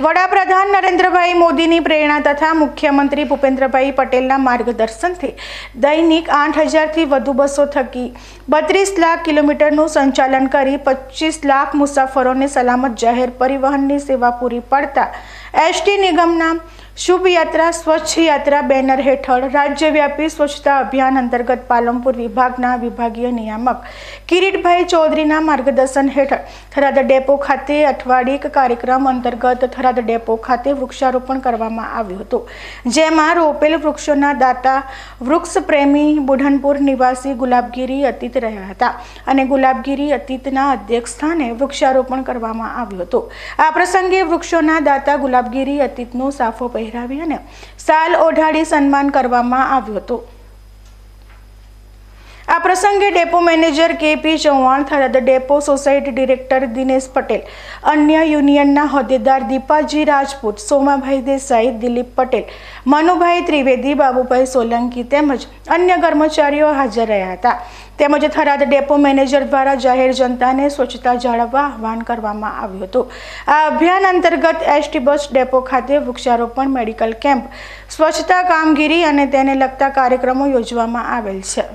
વડાપ્રધાન નરેન્દ્રભાઈ મોદીની પ્રેરણા તથા મુખ્યમંત્રી ભૂપેન્દ્રભાઈ પટેલના માર્ગદર્શનથી દૈનિક આઠ હજારથી વધુ બસો થકી બત્રીસ લાખ કિલોમીટરનું સંચાલન કરી પચીસ લાખ મુસાફરોને સલામત જાહેર પરિવહનની સેવા પૂરી પાડતા એસટી નિગમના શુભ યાત્રા સ્વચ્છ યાત્રા બેનર હેઠળ રાજ્યવ્યાપી સ્વચ્છતા અભિયાન અંતર્ગત પાલનપુર વિભાગના વિભાગીય નિયામક કિરીટભાઈ ચૌધરીના માર્ગદર્શન હેઠળ થરાદ ડેપો ખાતે અઠવાડિક કાર્યક્રમ અંતર્ગત થરાદ ડેપો ખાતે વૃક્ષારોપણ કરવામાં આવ્યું હતું, જેમાં રોપેલ વૃક્ષોના દાતા વૃક્ષ પ્રેમી બુઢનપુર નિવાસી ગુલાબગીરી અતીત રહ્યા હતા અને ગુલાબગીરી અતીતના અધ્યક્ષ સ્થાને વૃક્ષારોપણ કરવામાં આવ્યું હતું. આ પ્રસંગે વૃક્ષોના દાતા ગુલાબગીરી અતીતનો સાફો પહેરાવી અને સાલ ઓઢાડી સન્માન કરવામાં આવ્યું હતું. પ્રસંગે depot manager K P Chauhan Tharad depot society director Dinesh Patel, અન્ય યુનિયનના હોદ્દેદાર દીપાજી રાજપૂત, સોમાભાઈ દેસાઈ, દિલીપ પટેલ, મનુભાઈ ત્રિવેદી, બાબુભાઈ સોલંકી તેમજ અન્ય કર્મચારીઓ હાજર રહ્યા હતા. તેમજ થરાદ ડેપો મેનેજર દ્વારા જાહેર જનતાને સ્વચ્છતા જાળવવા આહવાન કરવામાં આવ્યું હતું. આ અભિયાન અંતર્ગત એસટી બસ ડેપો ખાતે વૃક્ષારોપણ મેડિકલ કેમ્પ, સ્વચ્છતા કામગીરી અને તેને લગતા કાર્યક્રમો યોજવામાં આવેલ છે.